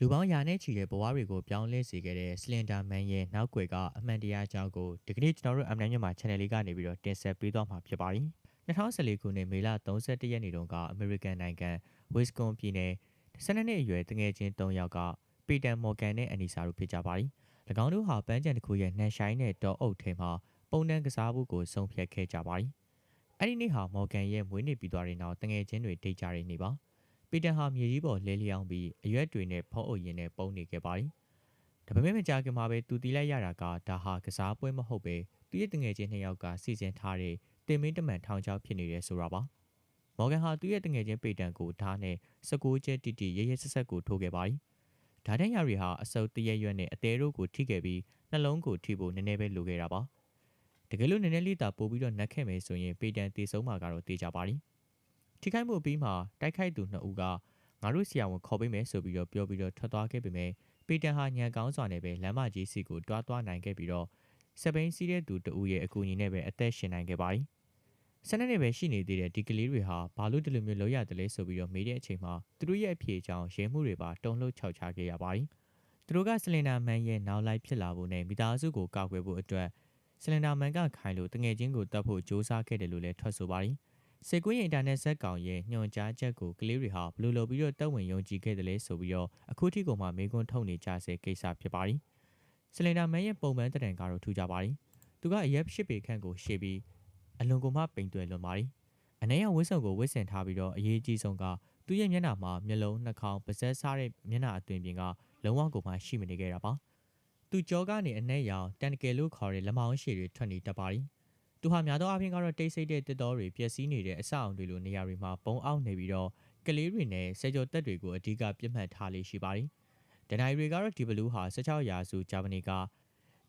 လူပေါင်းရာနဲ့ချီတဲ့ဘဝတွေကိုပြောင်းလဲစေခဲ့တဲ့စလင်ဒါမန်ရဲ့နောက်ွယ်ကအမှန်တရားအကြောင်းကိုဒီကနေ့ကျွန်တော်တို့အမှန်မြန်မာ channel လေးကနေပြီးတော့တင်ဆက်ပေးသွားမှာဖြစ်ပါတယ်2014ခုနှစ်မေလ31ရက်နေ့တုန်းကအမေရိကန်နိုင်ငံဝစ်ကွန်ပြည်နယ်12နှစ်အရွယ်တငယ်ချင်း3ယောက်ကပီတန်မော်ဂန်နဲ့အန်နီဆာတို့ဖြစ်ကြပါတယ်၎င်းတို့ဟာပန်းချန်တစ်ခုရဲ့နှန်ဆိုင်တဲ့တောအုပ်ထဲမှာပုံနှံကစားဖို့ကိုဆုံးဖြတ်ခဲ့ကြပါတယ်အဲ့ဒီနေ့ဟာမော်ဂန်ရဲ့မွေးနေ့ပြီးသွားတဲ့နောက်တငယ်ချင်းတွေဒိတ်ကြတဲ့နေ့ပါ ပီတန်ဟာမြေကြီးပေါ်လဲလျောင်းပြီးအရွက်တွေနဲ့ဖုံးအုပ်ရင်းနဲ့ပုံနေခဲ့ပါတယ်။ဒါပေမဲ့မကြာခင်မှာပဲသူတီးလိုက်ရတာကဒါဟာကစားပွဲမဟုတ်ပဲသူရဲ့တငယ်ချင်းနှစ်ယောက်ကစီစဉ်ထားတဲ့တင်မင်းတမန်ထောင်ချောက်ဖြစ်နေတယ်ဆိုတာပါ။မော်ဂန်ဟာသူ့ရဲ့တငယ်ချင်းပေတန်ကိုဓာတ်နဲ့စကူကျဲတီတီရရဆက်ဆက်ကိုထိုးခဲ့ပါတယ်။ဓာတ်တဲ့ရရီဟာအစုပ်တရရွက်နဲ့အသေးတို့ကိုထိခဲ့ပြီးနှလုံးကိုထိဖို့နည်းနည်းပဲလိုခဲ့တာပါ။တကယ်လို့နည်းနည်းလေးသာပို့ပြီးတော့နှက်ခဲ့မယ်ဆိုရင်ပေတန်တေဆုံးမှာကတော့တေးကြပါလိမ့်။ ထိခိုက်မှုအပြီးမှာတိုက်ခိုက်သူနှစ်ဦးကငါတို့ဆရာဝန်ခေါ်ပေးမယ်ဆိုပြီးတော့ပြောပြီးတော့ထွက်သွားခဲ့ပေမဲ့ပီတန်ဟာညံကောင်းစွာနဲ့ပဲလမ်းမကြီးစီကိုတွားသွားနိုင်ခဲ့ပြီးတော့စပိန်စီးတဲ့သူတဦးရဲ့အကူအညီနဲ့ပဲအသက်ရှင်နိုင်ခဲ့ပါတယ်။ဆနက်နဲ့ပဲရှိနေသေးတဲ့ဒီကလေးတွေဟာဘာလို့ဒီလိုမျိုးလုပ်ရတယ်လဲဆိုပြီးတော့မေးတဲ့အချိန်မှာသူတို့ရဲ့အဖြေကြောင့်ရဲမှုတွေပါတုံ့လှုပ်ခြောက်ခြားခဲ့ရပါတယ်။သူတို့ကဆလင်ဒါမန်ရဲ့နောက်လိုက်ဖြစ်လာဖို့နဲ့မိသားစုကိုကာကွယ်ဖို့အတွက်ဆလင်ဒါမန်ကခိုင်လို့တငယ်ချင်းကိုတတ်ဖို့စ조사ခဲ့တယ်လို့လည်းထွက်ဆိုပါတယ်။ စေကွင်းအင်တာနက်ဇက်ကောင်ရဲ့ညွှန်ကြားချက်ကိုကလေးတွေဟာဘယ်လိုလုပ်ပြီးတော့တက်ဝင်ယုံကြည်ခဲ့တယ်လဲဆိုပြီးတော့အခုထိကိုမှမေးခွန်းထုတ်နေကြဆဲကိစ္စဖြစ်ပါတယ်။စလင်ဒါမန်ရဲ့ပုံမှန်တံတန်ကတော့ထူကြပါတယ်။သူကအရက်ရှစ်ပေခန့်ကိုရှေ့ပြီးအလွန်ကိုမှပိန်တွယ်လွန်ပါတယ်။အနေရောဝစ်ဆုံကိုဝစ်ဆင်ထားပြီးတော့အရေးကြီးဆုံးကသူ့ရဲ့မျက်နှာမှာမျက်လုံးနှာခေါင်းပါးစပ်စားတဲ့မျက်နှာအသွင်ပြင်ကလုံးဝကိုမှရှိမနေခဲ့တာပါ။သူကြောကနေအနဲ့ရောင်တန်တကယ်လို့ခေါ်တဲ့လမောင်းရှည်တွေထွက်နေတတ်ပါတယ်။ သူဟာများသောအားဖြင့်ကတော့တိတ်ဆိတ်တဲ့တစ်တော်တွေပျက်စီးနေတဲ့အဆောက်အုံတွေလိုနေရာတွေမှာပုံအောင်နေပြီးတော့ကလေးတွေနဲ့ဆယ်ကျော်တက်တွေကိုအဓိကပြတ်မှတ်ထားလေးရှိပါတယ်။ဒနိုင်တွေကတော့ဒီဘလူးဟာ16ရာစုဂျာမနီက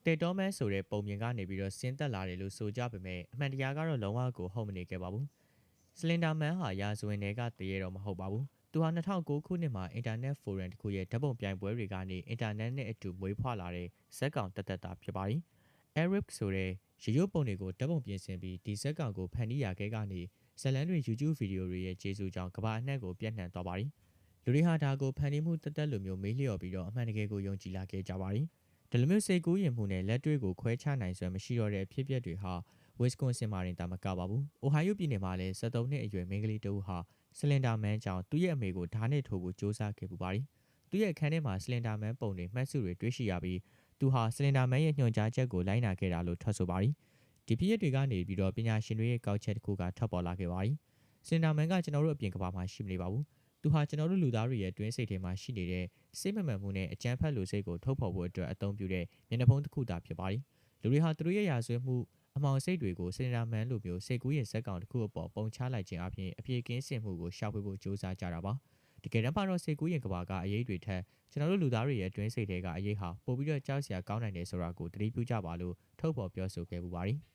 တေတော်မန်ဆိုတဲ့ပုံပြင်ကနေပြီးတော့ဆင်းသက်လာတယ်လို့ဆိုကြပေမဲ့အမှန်တရားကတော့လုံးဝကိုဟုတ်မနေခဲ့ပါဘူး။စလင်ဒါမန်ဟာရာဇဝင်တွေကတရေတော့မဟုတ်ပါဘူး။သူဟာ2009ခုနှစ်မှာအင်တာနက်ဖိုရမ်တစ်ခုရဲ့ဓာတ်ပုံပြိုင်ပွဲတွေကနေအင်တာနက်နဲ့အတူမွေးဖွားလာတဲ့ဇက်ကောင်တက်တက်တာဖြစ်ပါတယ်။ Arab ဆိုတဲ့ရေရုပ်ပုံတွေကိုဓာတ်ပုံပြင်ဆင်ပြီးဒီဇက်ကောင်ကိုဖန်တီးရခဲ့ကနေဇလန်တွေ YouTube ဗီဒီယိုတွေရဲ့ကျေးဇူးကြောင့်ကမ္ဘာအနှံ့ကိုပြန့်နှံ့သွားပါတယ်။လူတွေဟာဒါကိုဖန်တီးမှုတက်တက်လိုမျိုးမေးလျော်ပြီးတော့အမှန်တကယ်ကိုယုံကြည်လာခဲ့ကြပါတယ်။ဒီလိုမျိုးစိတ်ကူးရင်မှုနဲ့လက်တွေ့ကိုခွဲခြားနိုင်စွမ်းမရှိတော့တဲ့ဖြစ်ပျက်တွေဟာ Wisconsin မှာတင်တာမကပါဘူး။ Ohio ပြည်နယ်မှာလည်း73နှစ်အရွယ်မိန်းကလေးတဦးဟာစလင်ဒါမန်ကြောင့်သူ့ရဲ့အမေကိုဓာတ်နဲ့ထိုးဖို့စ조사ခဲ့ပူပါတယ်။သူ့ရဲ့အခန်းထဲမှာစလင်ဒါမန်ပုံတွေမှတ်စုတွေတွေ့ရှိရပြီး သူဟာစလင်ဒါမန်ရဲ့ညွှန်ကြားချက်ကိုလိုက်နာခဲ့တာလို့ထွက်ဆိုပါတယ်။ဒီဖြစ်ရပ်တွေကနေပြီးတော့ပညာရှင်တွေရဲ့ကောက်ချက်တစ်ခုကထွက်ပေါ်လာခဲ့ပါတယ်။စင်တာမန်ကကျွန်တော်တို့အပြင်ကဘာမှရှိမနေပါဘူး။သူဟာကျွန်တော်တို့လူသားတွေရဲ့တွင်းစိတ်ထဲမှာရှိနေတဲ့စိတ်မမှန်မှုနဲ့အကြမ်းဖက်လူစိတ်ကိုထုတ်ဖော်ဖို့အတွက်အသုံးပြုတဲ့မျက်နှာဖုံးတစ်ခုသာဖြစ်ပါတယ်။လူတွေဟာသူတို့ရဲ့ရာဇဝတ်မှုအမောင်စိတ်တွေကိုစင်တာမန်လိုမျိုးစိတ်ကူးရဲ့ဇက်ကောင်တစ်ခုအပေါ်ပုံချလိုက်ခြင်းအပြင်အပြေကင်းစင်မှုကိုရှာဖွေဖို့ကြိုးစားကြတာပါ။ တကယ်တမ်းမှာတော့စိတ်ကူးရင်ကဘာကအရေးတွေထက်ကျွန်တော်တို့လူသားတွေရဲ့တွင်းစိတ်တွေကအရေးဟာပိုပြီးတော့ကြောက်စရာကောင်းနိုင်တယ်ဆိုတာကိုသတိပြုကြပါလို့ထုတ်ဖော်ပြောဆိုခဲ့ပူပါတယ်။